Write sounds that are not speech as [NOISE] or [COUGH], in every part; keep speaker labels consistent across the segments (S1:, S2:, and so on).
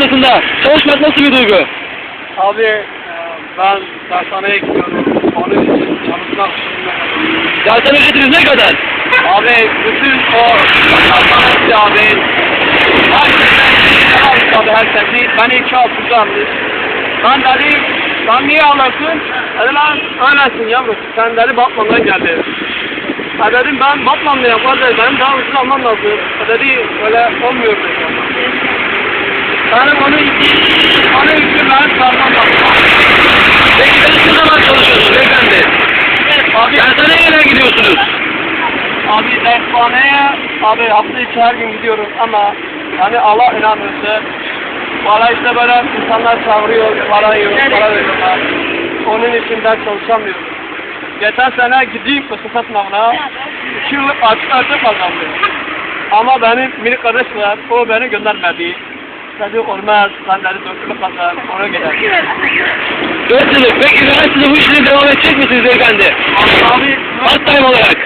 S1: ortasında çalışmak nasıl bir duygu?
S2: Abi e, ben dershaneye gidiyorum. Onun için çalışmak için.
S1: Dersen ücretiniz ne kadar?
S2: Abi bütün o dershanesi abi. Almış abi herkesi. Beni iki altıncı almış. Ben dedim sen niye alırsın? Dedi lan öylesin yavrum. Sen dedi Batman'dan geldi. Ha dedim ben Batmanlıyım kardeş. Benim daha ucuz almam lazım. Ha dedi öyle olmuyor dedi. Benim onun için, onun için ben sarmam lazım.
S1: Peki ben ne zaman çalışıyorsunuz beyefendi?
S2: Abi,
S1: Dershaneye neden gidiyorsunuz?
S2: abi dershaneye abi hafta içi her gün gidiyorum ama hani Allah inanırsa bana işte böyle insanlar çağırıyor, para yiyor, para veriyorlar. Onun için ders çalışamıyorum. Geçen sene gideyim fırsat sınavına, iki yıllık açık açık kazandım. Ama benim minik kardeş var, o beni göndermedi. Olmaz, sen dedi dört yıllık kazan, ona gider.
S1: Dört yıllık. Peki üniversitede bu işine devam edecek misiniz beyefendi?
S2: Abi,
S1: Part time olarak.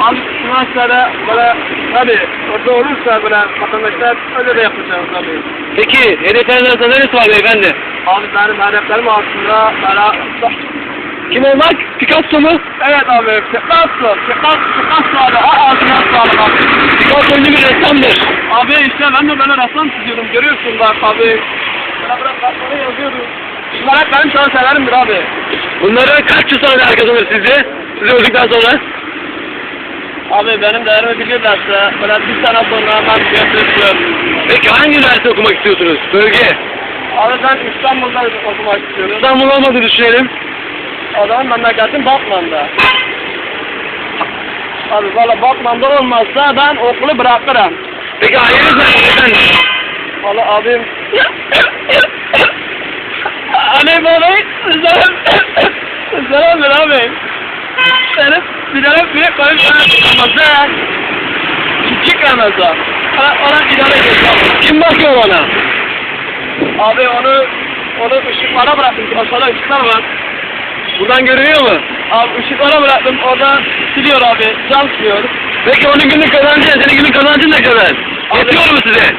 S2: Abi üniversitede böyle tabii orada olursa böyle vatandaşlar öyle de yapacağız tabii.
S1: Peki hedefleriniz arasında neresi var beyefendi?
S2: Abi benim hedeflerim aslında böyle...
S1: Kim olmak? Picasso mu?
S2: Evet abi Picasso, Picasso, Picasso abi ha ağzına sağlık abi.
S1: Picasso ünlü bir ressamdır.
S2: Abi işte ben de böyle ressam çiziyorum görüyorsun bak abi. Böyle böyle kartları yazıyorum. Bunlar hep benim çalışanlarımdır abi.
S1: Bunları kaç yıl sonra alır sizi? Sizi öldükten sonra?
S2: Abi benim değerimi bilirlerse böyle bir sene sonra ben götürüyorum.
S1: Peki hangi üniversite okumak istiyorsunuz? Bölge.
S2: Abi ben İstanbul'da okumak istiyorum.
S1: İstanbul olmadı düşünelim.
S2: O zaman memleketim Batman'da. Abi valla Batman'da olmazsa ben okulu bırakırım.
S1: Peki aileniz nerede beyefendi?
S2: Valla abim... Anne baba sizlerim... Sizlerim abi. Benim bir tane büyük koyun Ramazan. Küçük Ramazan. Ona, ona idare edeceğim.
S1: Kim bakıyor bana?
S2: Abi onu onu ışıklara bıraktım. Aşağıda ışıklar var.
S1: Buradan görünüyor mu?
S2: Abi ışıklara bıraktım. Orada siliyor abi. Çalışmıyor.
S1: Peki onun günlük kazancı, senin günlük kazancın ne kadar? Yetiyor mu size?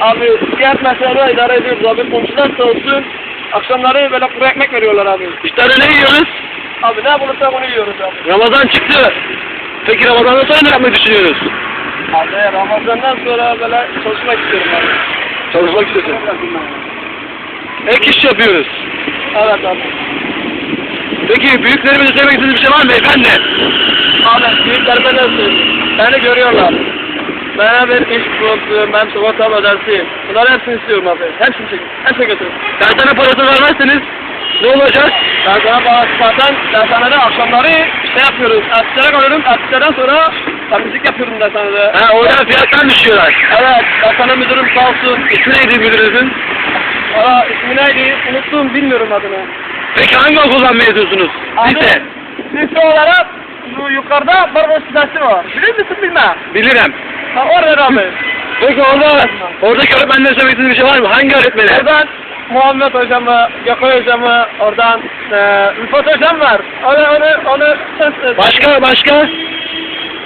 S2: Abi diğer meseleleri idare ediyoruz abi. Komşular sağ olsun. Akşamları böyle kuru ekmek veriyorlar abi.
S1: İşte ne yiyoruz?
S2: Abi ne bulursak onu yiyoruz abi.
S1: Ramazan çıktı. Peki Ramazan'dan sonra ne yapmayı düşünüyoruz?
S2: Abi Ramazan'dan sonra böyle çalışmak istiyorum abi.
S1: Çalışmak istiyorsun. Ek iş yapıyoruz.
S2: Evet abi.
S1: Peki büyüklerimize söylemek istediğiniz bir şey var mı beyefendi?
S2: Abi büyüklerime de söyleyeyim. Beni görüyorlar. Bana bir iş bulsun, ben sigortam ödersin. Bunların hepsini istiyorum abi. Hepsini çekin. Hepsini götürün.
S1: Dersane parası vermezseniz ne olacak?
S2: Ben sana bana zaten dershanede akşamları şey yapıyoruz. Ertişlere kalıyorum. Ertişlerden sonra ben müzik yapıyorum dershanede.
S1: Ha oradan fiyattan düşüyorlar.
S2: Evet, dershane müdürüm sağ olsun.
S1: İsmi neydi müdürünüzün?
S2: Aa, ismi neydi? Unuttum, bilmiyorum adını.
S1: Peki hangi okuldan mezunusunuz? Lise.
S2: Lise olarak bu yukarıda Barbaros Lisesi var. Bilir misin bilmem.
S1: Bilirim.
S2: Ha orada abi. [LAUGHS]
S1: Peki orada, oradaki öğretmenlere söylemek istediğiniz bir şey var mı? Hangi öğretmeni?
S2: Oradan Muhammed hocamı, Gökay hocamı, oradan e, Rıfat hocam var. Onu, onu, onu sen.
S1: Başka, başka?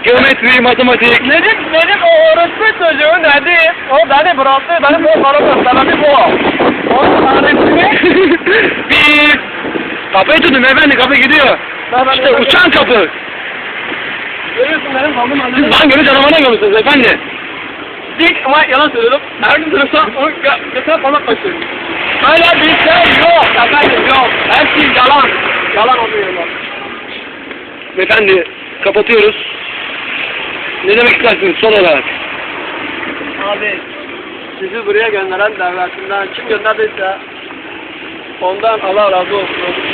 S1: Geometri, matematik.
S2: Nedim, Nedim o orospu çocuğu Nedim. O beni bıraktı, benim o karımın sebebi bu. Onun tanesini [LAUGHS]
S1: Bir. Kapıyı tutun efendi, kapı gidiyor. İşte uçan kapı.
S2: Görüyorsun benim kaldım
S1: Siz
S2: annem.
S1: Van Gölü canavarına gömüyorsunuz efendi.
S2: Dik ama yalan söylüyorum. Her gün sınıfta onu götüre falan kaçıyorum. Böyle bir şey yok. Efendim yok. Hepsi yalan. Yalan oluyorlar.
S1: Efendi, kapatıyoruz. Ne demek istersiniz son olarak?
S2: Abi sizi buraya gönderen devletinden kim gönderdiyse ondan Allah razı olsun.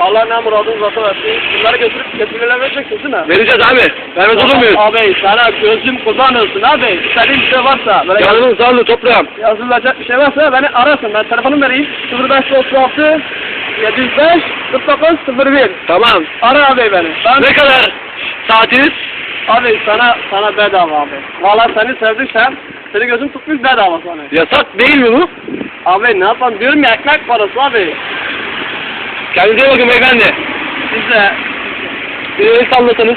S2: Allah ne muradın zatı versin. Bunları götürüp yetimlere vereceksin değil mi?
S1: Vereceğiz abi. Vermez olur muyuz?
S2: Abi sana gözüm kurban olsun abi. İstediğin bir şey varsa böyle
S1: Canımın sağlığı toprağım.
S2: yazılacak bir şey varsa beni arasın. Ben telefonumu vereyim. 0536 705 49 01
S1: Tamam.
S2: Ara abi beni. Ben
S1: Ne kadar saatiniz?
S2: abi sana sana bedava abi. Valla seni sevdiysem seni gözüm tutmuş bedava sana.
S1: Yasak değil mi bu?
S2: Abi ne yapalım diyorum ya ekmek parası abi.
S1: Kendinize bakın beyefendi.
S2: Siz de
S1: Bir el sallasanız.